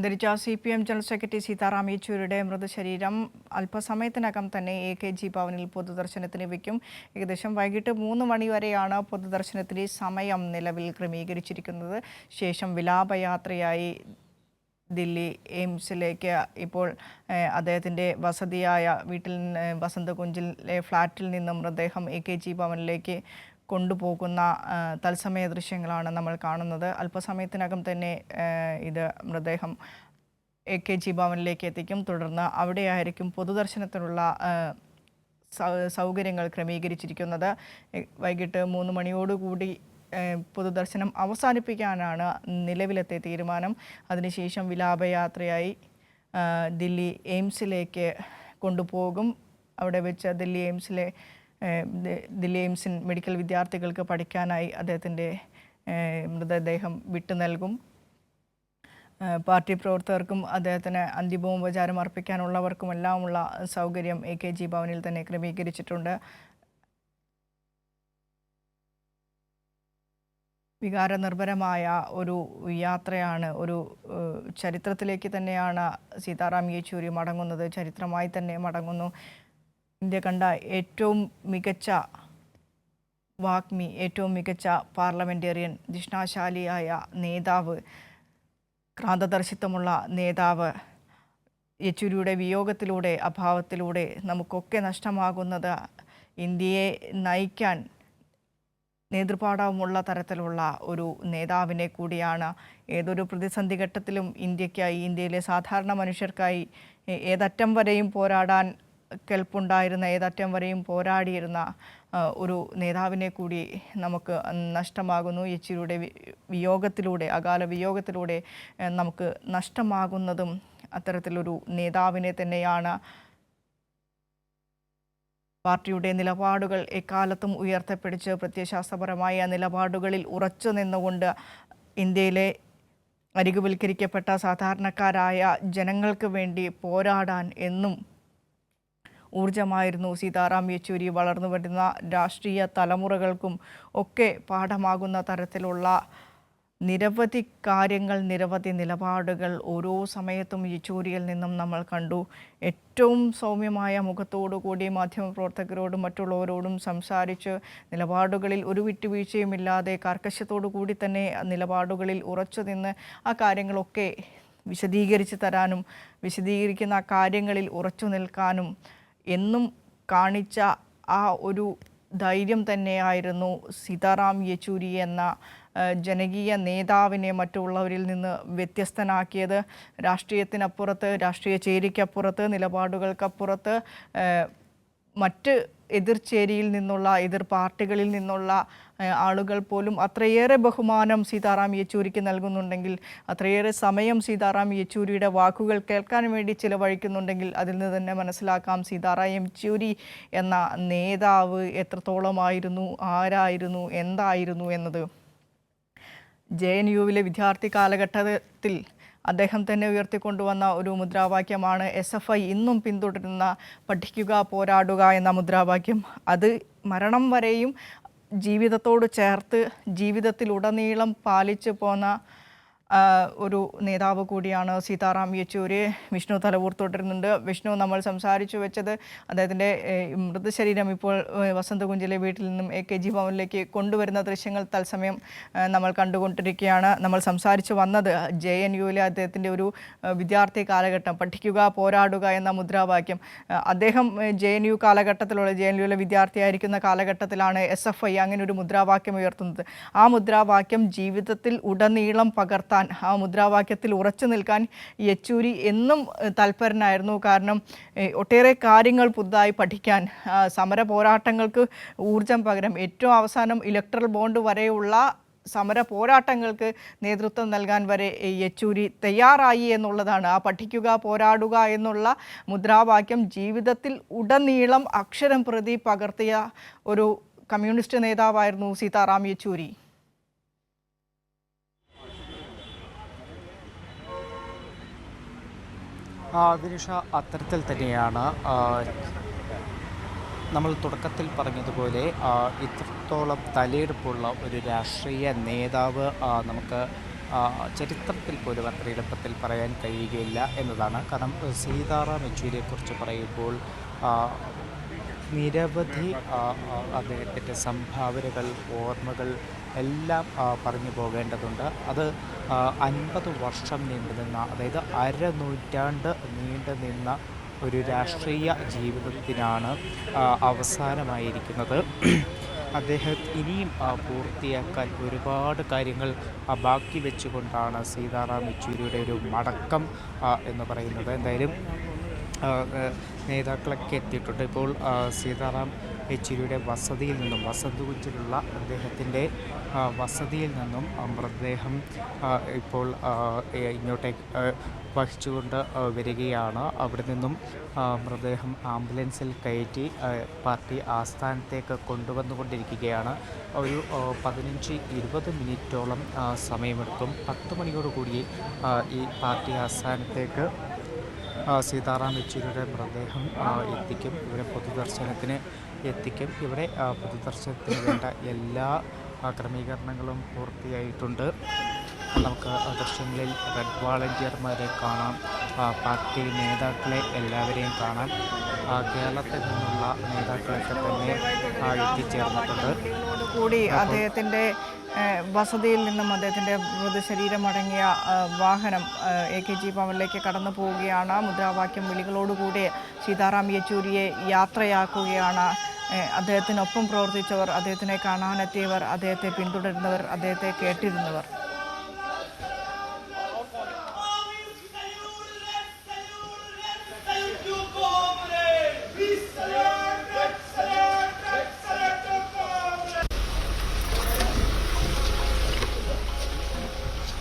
അന്തരിച്ച C P M general secretary Sitaram യെച്ചൂരിയുടെ മൃതശരീരം അല്പസമയത്തിനകം തന്നെ എ കെ ജി ഭവനിൽ പൊതുദർശനത്തിന് വയ്ക്കും ഏകദേശം വൈകിട്ട് മൂന്ന് മണി വരെയാണ് പൊതുദർശനത്തിന് സമയം നിലവിൽ ക്രമീകരിച്ചിരിക്കുന്നത്. ശേഷം വിലാപയാത്രയായി ദില്ലി എയിംസിലേക്ക് ഇപ്പോൾ അദ്ദേഹത്തിന്റെ വസതിയായ വീട്ടിൽ വസന്തകുഞ്ചിലെ ഫ്ലാറ്റിൽ നിന്നും മൃതദേഹം എ കെ ജി ഭവനിലേക്ക് കൊണ്ടുപോകുന്ന തത്സമയ ദൃശ്യങ്ങളാണ് നമ്മൾ കാണുന്നത്. അല്പസമയത്തിനകം തന്നെ ഇത് മൃതദേഹം എ കെ ജി ഭവനിലേക്ക് എത്തിക്കും. തുടർന്ന് അവിടെയായിരിക്കും പൊതുദർശനത്തിനുള്ള സൗകര്യങ്ങൾ ക്രമീകരിച്ചിരിക്കുന്നത്. വൈകിട്ട് മൂന്ന് മണിയോടുകൂടി പൊതുദർശനം അവസാനിപ്പിക്കാനാണ് നിലവിലത്തെ തീരുമാനം. അതിനുശേഷം വിലാപയാത്രയായി ദില്ലി എയിംസിലേക്ക് കൊണ്ടുപോകും. അവിടെ വെച്ച് ദില്ലി എയിംസിലെ ദില്ലി എയിംസിൻ മെഡിക്കൽ വിദ്യാർത്ഥികൾക്ക് പഠിക്കാനായി അദ്ദേഹത്തിന്റെ മൃതദേഹം വിട്ടു നൽകും. പാർട്ടി പ്രവർത്തകർക്കും അദ്ദേഹത്തിന് അന്തിമോപചാരം അർപ്പിക്കാനുള്ളവർക്കുമെല്ലാമുള്ള സൗകര്യം എ കെ ജി ഭവനിൽ തന്നെ ക്രമീകരിച്ചിട്ടുണ്ട്. വികാരനിർഭരമായ ഒരു യാത്രയാണ് ഒരു ചരിത്രത്തിലേക്ക് തന്നെയാണ് സീതാറാം യെച്ചൂരി മടങ്ങുന്നത്. ചരിത്രമായി തന്നെ മടങ്ങുന്നു. ഇന്ത്യ കണ്ട ഏറ്റവും മികച്ച വാഗ്മി ഏറ്റവും മികച്ച പാർലമെന്റേറിയൻ ദിഷ്ണാശാലിയായ നേതാവ് ക്രാന്തദർശിത്വമുള്ള നേതാവ് യെച്ചൂരിയുടെ വിയോഗത്തിലൂടെ അഭാവത്തിലൂടെ നമുക്കൊക്കെ നഷ്ടമാകുന്നത് ഇന്ത്യയെ നയിക്കാൻ നേതൃപാഠവുമുള്ള തരത്തിലുള്ള ഒരു നേതാവിനെ കൂടിയാണ് ഏതൊരു പ്രതിസന്ധി ഘട്ടത്തിലും ഇന്ത്യക്കായി ഇന്ത്യയിലെ സാധാരണ മനുഷ്യർക്കായി ഏതറ്റം വരെയും പോരാടാൻ കെൽപ്പുണ്ടായിരുന്ന ഏതറ്റം വരെയും പോരാടിയിരുന്ന ഒരു നേതാവിനെ കൂടി നമുക്ക് നഷ്ടമാകുന്നു. യെച്ചൂരിയുടെ വിയോഗത്തിലൂടെ അകാല വിയോഗത്തിലൂടെ നമുക്ക് നഷ്ടമാകുന്നതും അത്തരത്തിലൊരു നേതാവിനെ തന്നെയാണ്. പാർട്ടിയുടെ നിലപാടുകൾ എക്കാലത്തും ഉയർത്തപ്പിടിച്ച് പ്രത്യയശാസ്ത്രപരമായ നിലപാടുകളിൽ ഉറച്ചു നിന്നുകൊണ്ട് ഇന്ത്യയിലെ അരികുവൽക്കരിക്കപ്പെട്ട സാധാരണക്കാരായ ജനങ്ങൾക്ക് വേണ്ടി പോരാടാൻ എന്നും ഊർജമായിരുന്നു സീതാറാം യെച്ചൂരി വളർന്നു വരുന്ന രാഷ്ട്രീയ തലമുറകൾക്കും ഒക്കെ പാഠമാകുന്ന തരത്തിലുള്ള നിരവധി കാര്യങ്ങൾ നിരവധി നിലപാടുകൾ ഓരോ സമയത്തും യെച്ചൂരിയിൽ നിന്നും നമ്മൾ കണ്ടു. ഏറ്റവും സൗമ്യമായ മുഖത്തോടു കൂടി മാധ്യമപ്രവർത്തകരോടും മറ്റുള്ളവരോടും സംസാരിച്ച് നിലപാടുകളിൽ ഒരു വിട്ടുവീഴ്ചയുമില്ലാതെ കർക്കശത്തോടു കൂടി തന്നെ നിലപാടുകളിൽ ഉറച്ചു നിന്ന് ആ കാര്യങ്ങളൊക്കെ വിശദീകരിച്ച് തരാനും വിശദീകരിക്കുന്ന കാര്യങ്ങളിൽ ഉറച്ചു നിൽക്കാനും എന്നും കാണിച്ച ആ ഒരു ധൈര്യം തന്നെയായിരുന്നു സീതാറാം യെച്ചൂരി എന്ന ജനകീയ നേതാവിനെ മറ്റുള്ളവരിൽ നിന്ന് വ്യത്യസ്തനാക്കിയത്. രാഷ്ട്രീയത്തിനപ്പുറത്ത് രാഷ്ട്രീയ ചേരിക്കപ്പുറത്ത് നിലപാടുകൾക്കപ്പുറത്ത് മറ്റ് എതിർചേരിയിൽ നിന്നുള്ള എതിർ പാർട്ടികളിൽ നിന്നുള്ള ആളുകൾ പോലും അത്രയേറെ ബഹുമാനം സീതാറാം യെച്ചൂരിക്ക് നൽകുന്നുണ്ടെങ്കിൽ അത്രയേറെ സമയം സീതാറാം യെച്ചൂരിയുടെ വാക്കുകൾ കേൾക്കാൻ വേണ്ടി ചിലവഴിക്കുന്നുണ്ടെങ്കിൽ അതിൽ നിന്ന് തന്നെ മനസ്സിലാക്കാം സീതാറാം യെച്ചൂരി എന്ന നേതാവ് എത്രത്തോളമായിരുന്നു ആരായിരുന്നു എന്തായിരുന്നു എന്നത്. ജെ എൻ യുവിലെ വിദ്യാർത്ഥി കാലഘട്ടത്തിൽ അദ്ദേഹം തന്നെ ഉയർത്തിക്കൊണ്ടുവന്ന ഒരു മുദ്രാവാക്യമാണ്. എസ് എഫ് ഐ ഇന്നും പിന്തുടരുന്ന പഠിക്കുക പോരാടുക എന്ന മുദ്രാവാക്യം. അത് മരണം വരെയും ജീവിതത്തോട് ചേർത്ത് ജീവിതത്തിലുടനീളം പാലിച്ചു പോന്ന ഒരു നേതാവ് കൂടിയാണ് സീതാറാം യെച്ചൂരി. വിഷ്ണു തലവൂർ തുടരുന്നുണ്ട്. വിഷ്ണു നമ്മൾ സംസാരിച്ചു വെച്ചത് അദ്ദേഹത്തിന്റെ മൃതശരീരം ഇപ്പോൾ വസന്തകുഞ്ചിലെ വീട്ടിൽ നിന്നും എ കെ ജി ഭവനിലേക്ക് കൊണ്ടുവരുന്ന ദൃശ്യങ്ങൾ തത്സമയം നമ്മൾ കണ്ടുകൊണ്ടിരിക്കുകയാണ്. നമ്മൾ സംസാരിച്ചു വന്നത് ജെ എൻ യുവിലെ അദ്ദേഹത്തിന്റെ ഒരു വിദ്യാർത്ഥി കാലഘട്ടം പഠിക്കുക പോരാടുക എന്ന മുദ്രാവാക്യം. അദ്ദേഹം ജെ എൻ യു കാലഘട്ടത്തിലുള്ള ജെ എൻ യുവിലെ വിദ്യാർത്ഥിയായിരിക്കുന്ന കാലഘട്ടത്തിലാണ് എസ് എഫ് ഐ അങ്ങനെ ഒരു മുദ്രാവാക്യം ഉയർത്തുന്നത്. ആ മുദ്രാവാക്യം ജീവിതത്തിൽ ഉടനീളം പകർത്താൻ ആ മുദ്രാവാക്യത്തിൽ ഉറച്ചു നിൽക്കാൻ യെച്ചൂരി എന്നും തൽപരനായിരുന്നു. കാരണം ഒട്ടേറെ കാര്യങ്ങൾ പുതുതായി പഠിക്കാൻ സമര പോരാട്ടങ്ങൾക്ക് ഊർജം പകരം ഏറ്റവും അവസാനം ഇലക്ട്രൽ ബോണ്ട് വരെയുള്ള സമര പോരാട്ടങ്ങൾക്ക് നേതൃത്വം നൽകാൻ വരെ യെച്ചൂരി തയ്യാറായി എന്നുള്ളതാണ്. ആ പഠിക്കുക പോരാടുക എന്നുള്ള മുദ്രാവാക്യം ജീവിതത്തിൽ ഉടനീളം അക്ഷരം പ്രതി പകർത്തിയ ഒരു കമ്മ്യൂണിസ്റ്റ് നേതാവായിരുന്നു സീതാറാം യെച്ചൂരി. വിനിഷ അത്തരത്തിൽ തന്നെയാണ് നമ്മൾ തുടക്കത്തിൽ പറഞ്ഞതുപോലെ ഇത്രത്തോളം തലയെടുപ്പുള്ള ഒരു രാഷ്ട്രീയ നേതാവ് നമുക്ക് ചരിത്രത്തിൽ പോലും അത്ര എളുപ്പത്തിൽ പറയാൻ കഴിയുകയില്ല എന്നതാണ്. കാരണം സീതാറാം യെച്ചൂരിയെക്കുറിച്ച് പറയുമ്പോൾ നിരവധി അദ്ദേഹത്തിന്റെ സംഭാവനകൾ ഓർമ്മകൾ എല്ലാം പറഞ്ഞു പോകേണ്ടതുണ്ട്. അത് അൻപത് വർഷം നീണ്ടു നിന്ന അതായത് അരനൂറ്റാണ്ട് നീണ്ടു നിന്ന ഒരു രാഷ്ട്രീയ ജീവിതത്തിനാണ് അവസാനമായിരിക്കുന്നത്. അദ്ദേഹം ഇനിയും പൂർത്തിയാക്കാൻ ഒരുപാട് കാര്യങ്ങൾ ബാക്കി വെച്ചുകൊണ്ടാണ് സീതാറാം യെച്ചൂരിയുടെ ഒരു മടക്കം എന്ന് പറയുന്നത്. എന്തായാലും നേതാക്കളൊക്കെ എത്തിയിട്ടുണ്ട്. ഇപ്പോൾ സീതാറാം യെച്ചൂരിയുടെ വസതിയിൽ നിന്നും വസന്തകുഞ്ചിലുള്ള അദ്ദേഹത്തിന്റെ വസതിയിൽ നിന്നും മൃതദേഹം ഇപ്പോൾ ഇങ്ങോട്ടേക്ക് വഹിച്ചുകൊണ്ട് വരികയാണ്. അവിടെ നിന്നും മൃതദേഹം ആംബുലൻസിൽ കയറ്റി പാർട്ടി ആസ്ഥാനത്തേക്ക് കൊണ്ടുവന്നുകൊണ്ടിരിക്കുകയാണ്. ഒരു പതിനഞ്ച് ഇരുപത് മിനിറ്റോളം സമയമെടുക്കും. പത്ത് മണിയോടുകൂടി ഈ പാർട്ടി ആസ്ഥാനത്തേക്ക് സീതാറാം യെച്ചൂരിയുടെ മൃതദേഹം എത്തിക്കും. ഇവരെ പൊതുദർശനത്തിന് എത്തിക്കും. ഇവിടെ പൊതുദർശനത്തിന് വേണ്ട എല്ലാ ക്രമീകരണങ്ങളും പൂർത്തിയായിട്ടുണ്ട്. നമുക്ക് ദൃശ്യങ്ങളിൽ റെഡ് വാളണ്ടിയർമാരെ കാണാം. പാർട്ടി നേതാക്കളെ എല്ലാവരെയും കാണാം. കേരളത്തിൽ നിന്നുള്ള നേതാക്കളൊക്കെ തന്നെ എത്തിച്ചേർന്നിട്ടുണ്ട്. കൂടി അദ്ദേഹത്തിന്റെ വസതിയിൽ നിന്നും അദ്ദേഹത്തിന്റെ മൃതശരീരം അടങ്ങിയ വാഹനം എ കെ ജി ഭവനിലേക്ക് കടന്നു പോവുകയാണ്. മുദ്രാവാക്യം വിളികളോടുകൂടി സീതാറാം യെച്ചൂരിയെ യാത്രയാക്കുകയാണ്. അദ്ദേഹത്തിനൊപ്പം പ്രവർത്തിച്ചവർ അദ്ദേഹത്തിനെ കാണാനെത്തിയവർ അദ്ദേഹത്തെ പിന്തുടരുന്നവർ അദ്ദേഹത്തെ കേട്ടിരുന്നവർ.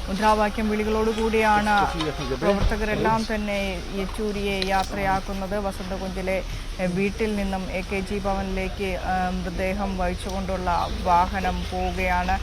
മുദ്രാവാക്യം വിളികളോടുകൂടിയാണ് പ്രവർത്തകരെല്ലാം തന്നെ യെച്ചൂരിയെ യാത്രയാക്കുന്നത്. വസന്തകുഞ്ചിലെ വീട്ടിൽ നിന്നും എ കെ ജി ഭവനിലേക്ക് മൃതദേഹം വഹിച്ചുകൊണ്ടുള്ള വാഹനം പോവുകയാണ്.